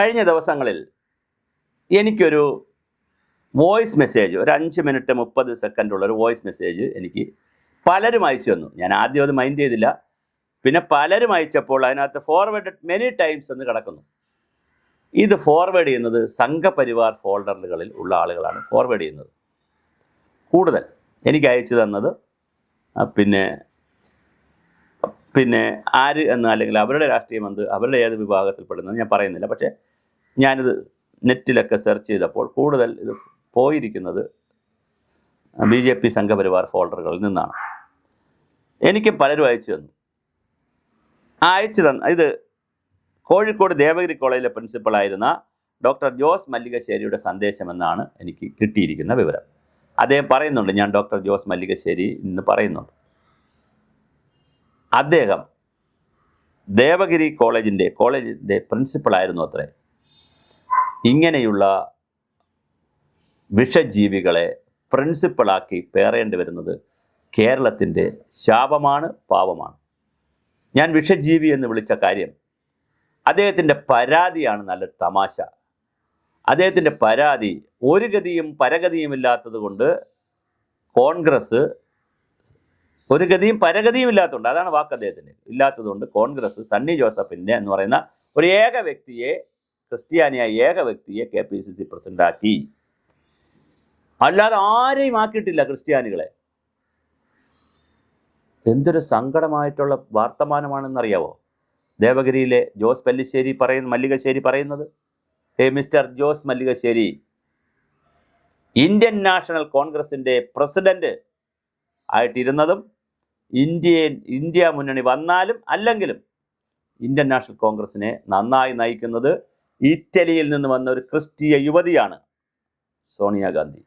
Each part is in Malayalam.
കഴിഞ്ഞ ദിവസങ്ങളിൽ എനിക്കൊരു വോയിസ് മെസ്സേജ് ഒരു അഞ്ച് മിനിറ്റ് മുപ്പത് സെക്കൻഡുള്ള ഒരു വോയിസ് മെസ്സേജ് എനിക്ക് പലരും അയച്ചു തന്നു. ഞാൻ ആദ്യം അത് മൈൻഡ് ചെയ്തില്ല. പിന്നെ പലരും അയച്ചപ്പോൾ അതിനകത്ത് ഫോർവേഡ് മെനി ടൈംസ് എന്ന് കിടക്കുന്നു. ഇത് ഫോർവേഡ് ചെയ്യുന്നത് സംഘപരിവാർ ഫോൾഡറുകളിൽ ഉള്ള ആളുകളാണ് ഫോർവേഡ് ചെയ്യുന്നത്. കൂടുതൽ എനിക്ക് അയച്ചു തന്നത് പിന്നെ പിന്നെ ആര് എന്ന് അല്ലെങ്കിൽ അവരുടെ രാഷ്ട്രീയം എന്ത് അവരുടെ ഏത് വിഭാഗത്തിൽപ്പെടുന്നത് ഞാൻ പറയുന്നില്ല. പക്ഷേ ഞാനിത് നെറ്റിലൊക്കെ സെർച്ച് ചെയ്തപ്പോൾ കൂടുതൽ ഇത് പോയിരിക്കുന്നത് ബി ജെ പി സംഘപരിവാർ ഫോൾഡറുകളിൽ നിന്നാണ്. എനിക്കും പലരും അയച്ചു തന്നു. അയച്ചു തന്ന ഇത് കോഴിക്കോട് ദേവഗിരി കോളേജിലെ പ്രിൻസിപ്പളായിരുന്ന ഡോക്ടർ ജോസ് മല്ലികശ്ശേരിയുടെ സന്ദേശമെന്നാണ് എനിക്ക് കിട്ടിയിരിക്കുന്ന വിവരം. അദ്ദേഹം പറയുന്നുണ്ട് ഞാൻ ഡോക്ടർ ജോസ് മല്ലികശ്ശേരി എന്ന് പറയുന്നുണ്ട്. അദ്ദേഹം ദേവഗിരി കോളേജിന്റെ കോളേജിന്റെ പ്രിൻസിപ്പളായിരുന്നു അത്രേ. ഇങ്ങനെയുള്ള വിഷജീവികളെ പ്രിൻസിപ്പളാക്കി പേറേണ്ടി വരുന്നത് കേരളത്തിന്റെ ശാപമാണ് പാപമാണ്. ഞാൻ വിഷജീവി എന്ന് വിളിച്ച കാര്യം അദ്ദേഹത്തിന്റെ പരാതിയാണ് നല്ല തമാശ. അദ്ദേഹത്തിന്റെ പരാതി ഒരു ഗതിയും പരഗതിയും ഇല്ലാത്തത് കൊണ്ട് കോൺഗ്രസ് ഒരു ഗതിയും പരഗതിയും ഇല്ലാത്തതുകൊണ്ട് അതാണ് വാക്ക് അദ്ദേഹത്തിന്. ഇല്ലാത്തതുകൊണ്ട് കോൺഗ്രസ് സണ്ണി ജോസഫിന്റെ എന്ന് പറയുന്ന ഒരു ഏക വ്യക്തിയെ ക്രിസ്ത്യാനിയായ ഏക വ്യക്തിയെ കെ പി സി സി പ്രസിഡന്റാക്കി അല്ലാതെ ആരെയും ആക്കിയിട്ടില്ല ക്രിസ്ത്യാനികളെ. എന്തൊരു സങ്കടമായിട്ടുള്ള വർത്തമാനമാണെന്നറിയാവോ? ദേവഗിരിയിലെ ജോസ് പല്ലിശ്ശേരി പറയുന്ന മല്ലികശ്ശേരി പറയുന്നത്? Hey mister Jose Mallikassery. Indian national കോൺഗ്രസിന്റെ പ്രസിഡന്റ് ആയിട്ടിരുന്നതും ഇന്ത്യൻ ഇന്ത്യ മുന്നണി വന്നാലും അല്ലെങ്കിലും ഇന്ത്യൻ നാഷണൽ കോൺഗ്രസിനെ നന്നായി നയിക്കുന്നത് ഇറ്റലിയിൽ നിന്ന് വന്ന ഒരു ക്രിസ്തീയ യുവതിയാണ് സോണിയാഗാന്ധി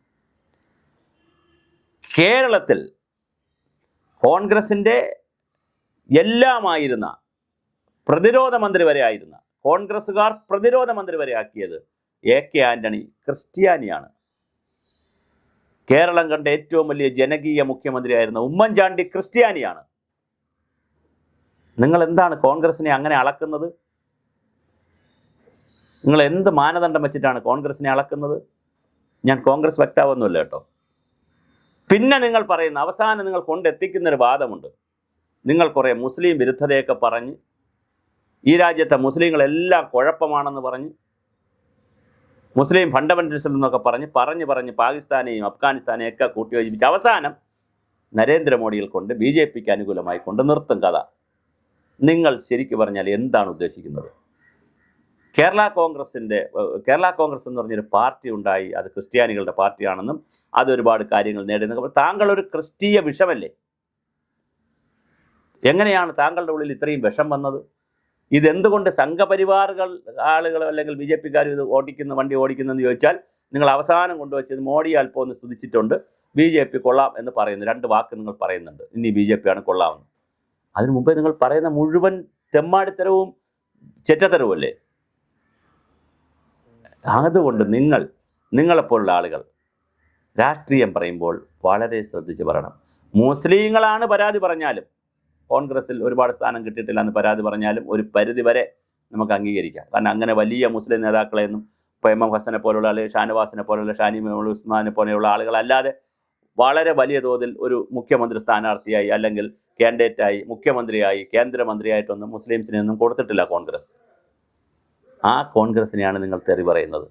കേരളത്തിൽ കോൺഗ്രസിന്റെ എല്ലാമായിരുന്ന പ്രതിരോധ മന്ത്രി വരെ ആയിരുന്ന കോൺഗ്രസ്സുകാർ പ്രതിരോധ മന്ത്രി വരെ ആക്കിയത് എ കെ ആന്റണി ക്രിസ്ത്യാനിയാണ്. കേരളം കണ്ട ഏറ്റവും വലിയ ജനകീയ മുഖ്യമന്ത്രിയായിരുന്ന ഉമ്മൻചാണ്ടി ക്രിസ്ത്യാനിയാണ്. നിങ്ങൾ എന്താണ് കോൺഗ്രസിനെ അങ്ങനെ അളക്കുന്നത്? നിങ്ങൾ എന്ത് മാനദണ്ഡം വെച്ചിട്ടാണ് കോൺഗ്രസിനെ അളക്കുന്നത്? ഞാൻ കോൺഗ്രസ് വക്താവൊന്നുമില്ല കേട്ടോ. പിന്നെ നിങ്ങൾ പറയുന്ന അവസാനം നിങ്ങൾ കൊണ്ടെത്തിക്കുന്നൊരു വാദമുണ്ട്. നിങ്ങൾ കുറേ മുസ്ലിം വിരുദ്ധതയൊക്കെ പറഞ്ഞ് ഈ രാജ്യത്തെ മുസ്ലിങ്ങളെല്ലാം കുഴപ്പമാണെന്ന് പറഞ്ഞ് മുസ്ലിം ഫണ്ടമെന്റലിസം എന്നൊക്കെ പറഞ്ഞ് പറഞ്ഞ് പറഞ്ഞ് പാകിസ്ഥാനെയും അഫ്ഗാനിസ്ഥാനെയും ഒക്കെ കൂട്ടിയോജിപ്പിച്ച് അവസാനം നരേന്ദ്രമോദിയിൽ കൊണ്ട് ബി ജെ പിക്ക് അനുകൂലമായി കൊണ്ട് നിർത്തും കഥ. നിങ്ങൾ ശരിക്കു പറഞ്ഞാൽ എന്താണ് ഉദ്ദേശിക്കുന്നത്? കേരള കോൺഗ്രസിന്റെ കേരള കോൺഗ്രസ് എന്ന് പറഞ്ഞൊരു പാർട്ടി ഉണ്ടായി അത് ക്രിസ്ത്യാനികളുടെ പാർട്ടിയാണെന്നും അത് ഒരുപാട് കാര്യങ്ങൾ അപ്പോൾ താങ്കൾ ഒരു ക്രിസ്തീയ വിഷമല്ലേ? എങ്ങനെയാണ് താങ്കളുടെ ഉള്ളിൽ ഇത്രയും വിഷം വന്നത്? ഇതെന്തുകൊണ്ട് സംഘപരിവാറുകൾ ആളുകൾ അല്ലെങ്കിൽ ബി ജെ പിക്കാർ ഇത് ഓടിക്കുന്ന വണ്ടി ഓടിക്കുന്നതെന്ന് ചോദിച്ചാൽ നിങ്ങൾ അവസാനം കൊണ്ടുവച്ചത് മോഡി അല്പം സ്തുതിച്ചിട്ടുണ്ട്. ബി ജെ പി കൊള്ളാം എന്ന് പറയുന്നു. രണ്ട് വാക്ക് നിങ്ങൾ പറയുന്നുണ്ട്. ഇനി ബി ജെ പി ആണ് കൊള്ളാമെന്ന് അതിനു മുമ്പേ നിങ്ങൾ പറയുന്ന മുഴുവൻ തെമ്മാടിത്തരവും ചെറ്റത്തരവുമല്ലേ? അതുകൊണ്ട് നിങ്ങൾ നിങ്ങളെപ്പോലുള്ള ആളുകൾ രാഷ്ട്രീയം പറയുമ്പോൾ വളരെ ശ്രദ്ധിച്ച് പറയണം. മുസ്ലിങ്ങളാണ് പരാതി പറഞ്ഞാലും കോൺഗ്രസിൽ ഒരുപാട് സ്ഥാനം കിട്ടിയിട്ടില്ല എന്ന് പരാതി പറഞ്ഞാലും ഒരു പരിധി വരെ നമുക്ക് അംഗീകരിക്കാം. കാരണം അങ്ങനെ വലിയ മുസ്ലിം നേതാക്കളെയൊന്നും ഇപ്പോൾ എം എം ഹസനെ പോലുള്ള അല്ലെങ്കിൽ ഷാനവാസിനെ പോലുള്ള ഷാനി ഉസ്മാനെ പോലെയുള്ള ആളുകളല്ലാതെ വളരെ വലിയ തോതിൽ ഒരു മുഖ്യമന്ത്രി സ്ഥാനാർത്ഥിയായി അല്ലെങ്കിൽ കാൻഡിഡേറ്റായി മുഖ്യമന്ത്രിയായി കേന്ദ്രമന്ത്രിയായിട്ടൊന്നും മുസ്ലിംസിനെയൊന്നും കൊടുത്തിട്ടില്ല കോൺഗ്രസ്. ആ കോൺഗ്രസിനെയാണ് നിങ്ങൾ തെറി പറയുന്നത്.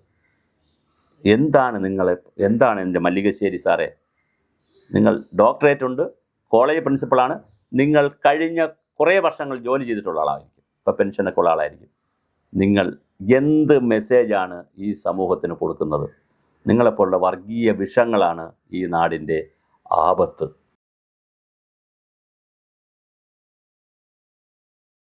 എന്താണ് നിങ്ങളെ എന്താണ് എന്റെ മല്ലികശ്ശേരി സാറേ? നിങ്ങൾ ഡോക്ടറേറ്റ് ഉണ്ട് കോളേജ് പ്രിൻസിപ്പളാണ് നിങ്ങൾ കഴിഞ്ഞ കുറേ വർഷങ്ങൾ ജോലി ചെയ്തിട്ടുള്ള ആളായിരിക്കും. ഇപ്പോൾ പെൻഷനൊക്കെ ഉള്ള ആളായിരിക്കും. നിങ്ങൾ എന്ത് മെസ്സേജാണ് ഈ സമൂഹത്തിന് കൊടുക്കുന്നത്? നിങ്ങളെപ്പോലുള്ള വർഗീയ വിഷങ്ങളാണ് ഈ നാടിന്റെ ആപത്ത്.